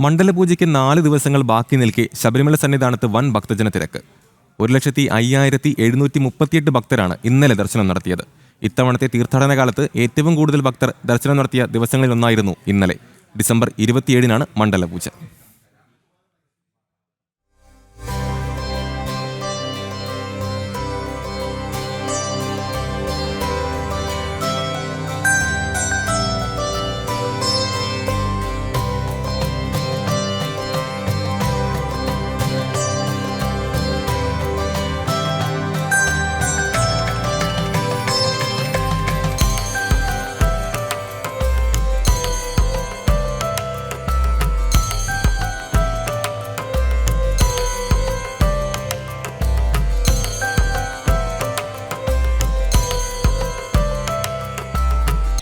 മണ്ഡലപൂജയ്ക്ക് നാല് ദിവസങ്ങൾ ബാക്കി നിൽക്കെ ശബരിമല സന്നിധാനത്ത് വൻ ഭക്തജന തിരക്ക്. ഒരു ലക്ഷത്തി അയ്യായിരത്തി എഴുന്നൂറ്റി മുപ്പത്തിയെട്ട് ഭക്തരാണ് ഇന്നലെ ദർശനം നടത്തിയത്. ഇത്തവണത്തെ തീർത്ഥാടന കാലത്ത് ഏറ്റവും കൂടുതൽ ഭക്തർ ദർശനം നടത്തിയ ദിവസങ്ങളിലൊന്നായിരുന്നു ഇന്നലെ. ഡിസംബർ ഇരുപത്തിയേഴിനാണ് മണ്ഡലപൂജ.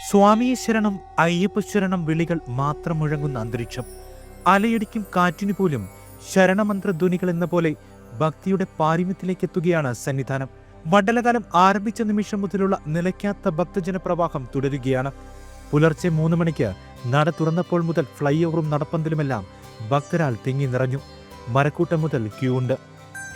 സ്വാമിയെ ശരണം അയ്യപ്പ വിളികൾ മാത്രം മുഴങ്ങുന്ന അന്തരീക്ഷം. അലയടിക്കും കാറ്റിനു പോലും ശരണമന്ത്രധ്വനികൾ എന്ന പോലെ ഭക്തിയുടെ പാരിമ്യത്തിലേക്ക് എത്തുകയാണ് സന്നിധാനം. മണ്ഡലകാലം ആരംഭിച്ച നിമിഷം മുതലുള്ള നിലയ്ക്കാത്ത ഭക്തജന പ്രവാഹം തുടരുകയാണ്. പുലർച്ചെ മൂന്ന് മണിക്ക് നട തുറന്നപ്പോൾ മുതൽ ഫ്ലൈ ഓവറും നടപ്പന്തലുമെല്ലാം ഭക്തരാൽ തിങ്ങി നിറഞ്ഞു. മരക്കൂട്ടം മുതൽ ക്യൂ ഉണ്ട്.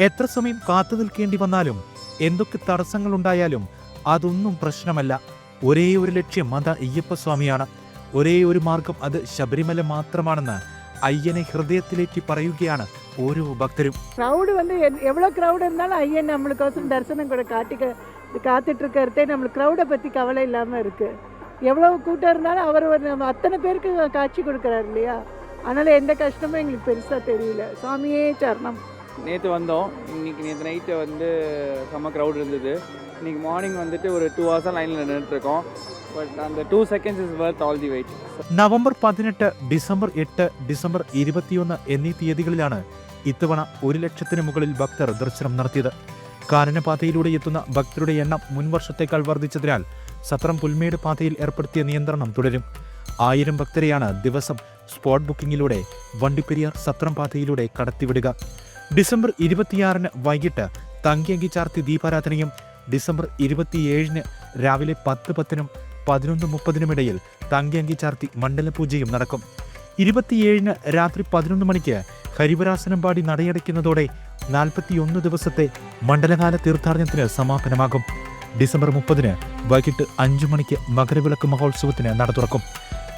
എത്ര സമയം കാത്തു നിൽക്കേണ്ടി വന്നാലും എന്തൊക്കെ തടസ്സങ്ങളുണ്ടായാലും അതൊന്നും പ്രശ്നമല്ല. ഒരേ ഒരു ലക്ഷ്യം അത് അയ്യപ്പസ്വാമിയാണ് ഒരേ ഒരു മാർഗം അത് ശബരിമല മാത്രമാണെന്ന് അയ്യനെ ഹൃദയത്തിലേക്ക് പറയുകയാണ് ഓരോ ഭക്തരും க்ரௌடு வந்து எ- எவ்வளோ க்ரௌடு இருந்தாலும் ஐயன் நம்மளுக்கோசரம் தரிசனம் கூட காட்டிக்க காத்துட்டு இருக்கிறதே நம்மளுக்கு க்ரௌடை பற்றி கவலை இல்லாமல் இருக்குது எவ்வளோ கூட்டம் இருந்தாலும் அவர் ஒரு நம்ம அத்தனை பேருக்கு காட்சி கொடுக்குறாரு இல்லையா அதனால் எந்த கஷ்டமும் எங்களுக்கு பெருசாக தெரியல சுவாமியே சரணம் நேற்று வந்தோம் இன்னைக்கு நேற்று நைட்டு வந்து செம்ம க்ரௌட் இருந்தது இன்னைக்கு மார்னிங் வந்துட்டு ஒரு டூ ஹவர்ஸாக லைனில் நின்றுட்டுருக்கோம் பட் அந்த two seconds is worth all the wait November പതിനെട്ട് ഡിസംബർ എട്ട് ഡിസംബർ ഇരുപത്തിയൊന്ന് എന്നീ തീയതികളിലാണ് ഇത്തവണ ഒരു ലക്ഷത്തിന് മുകളിൽ ഭക്തർ ദർശനം നടത്തിയത് കാനനപാതയിലൂടെ എത്തുന്ന ഭക്തരുടെ എണ്ണം മുൻവർഷത്തേക്കാൾ വർദ്ധിച്ചതിനാൽ സത്രം പുൽമേട് പാതയിൽ ഏർപ്പെടുത്തിയ നിയന്ത്രണം തുടരും ആയിരം ഭക്തരെയാണ് ദിവസം സ്പോട്ട് ബുക്കിംഗിലൂടെ വണ്ടിപ്പെരിയാർ സത്രം പാതയിലൂടെ കടത്തിവിടുക ഡിസംബർ ഇരുപത്തിയാറിന് വൈകിട്ട് തങ്കിയങ്കി ചാർത്തി ദീപാരാധനയും ഡിസംബർ ഇരുപത്തിയേഴിന് രാവിലെ പത്ത് പത്തിനും പതിനൊന്ന് മുപ്പതിനുമിടയിൽ തങ്കിയങ്കി ചാർത്തി മണ്ഡലപൂജയും നടക്കും. ഇരുപത്തിയേഴിന് രാത്രി പതിനൊന്ന് മണിക്ക് ഹരിവരാസനം പാടി നടയടയ്ക്കുന്നതോടെ നാൽപ്പത്തിയൊന്ന് ദിവസത്തെ മണ്ഡലകാല തീർത്ഥാടനത്തിന് സമാപനമാകും. ഡിസംബർ മുപ്പതിന് വൈകിട്ട് അഞ്ചു മണിക്ക് മകരവിളക്ക് മഹോത്സവത്തിന് നട തുറക്കും.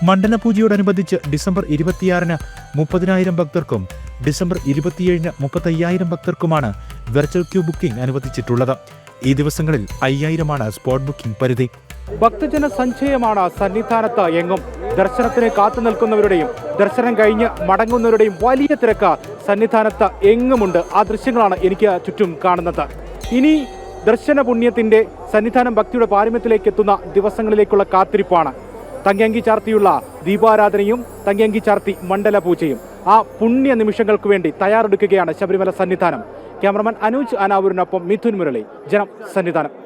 മണ്ഡലപൂജയോടനുബന്ധിച്ച് ഡിസംബർ ഇരുപത്തിയാറിന് മുപ്പതിനായിരം ഭക്തർക്കും ഡിസംബർ ഇരുപത്തിയേഴിന് മുപ്പത്തയ്യായിരം ഭക്തർക്കുമാണ് വെർച്വൽ ക്യൂ ബുക്കിംഗ് അനുവദിച്ചിട്ടുള്ളത്. ഈ ദിവസങ്ങളിൽ അയ്യായിരമാണ് സ്പോട്ട് ബുക്കിംഗ് പരിധി. ഭക്തജന സഞ്ചയമാണ് സന്നിധാനത്ത് എങ്ങും. ദർശനത്തിന് കാത്തു നിൽക്കുന്നവരുടെയും ദർശനം കഴിഞ്ഞ് മടങ്ങുന്നവരുടെയും വലിയ തിരക്ക് സന്നിധാനത്ത് എങ്ങുമുണ്ട്. ആ ദൃശ്യങ്ങളാണ് എനിക്ക് ചുറ്റും കാണുന്നത്. ഇനി ദർശന പുണ്യത്തിന്റെ സന്നിധാനം ഭക്തിയുടെ പാരമ്യത്തിലേക്ക് എത്തുന്ന ദിവസങ്ങളിലേക്കുള്ള കാത്തിരിപ്പാണ്. തങ്കയങ്കി ചാർത്തിയുള്ള ദീപാരാധനയും തങ്കയങ്കി ചാർത്തി മണ്ഡല പൂജയും. ആ പുണ്യ നിമിഷങ്ങൾക്ക് വേണ്ടി തയ്യാറെടുക്കുകയാണ് ശബരിമല സന്നിധാനം. ക്യാമറമാൻ അനൂജ് അനാവൂരിനൊപ്പം മിഥുൻ മുരളി. ജനം സന്നിധാനം.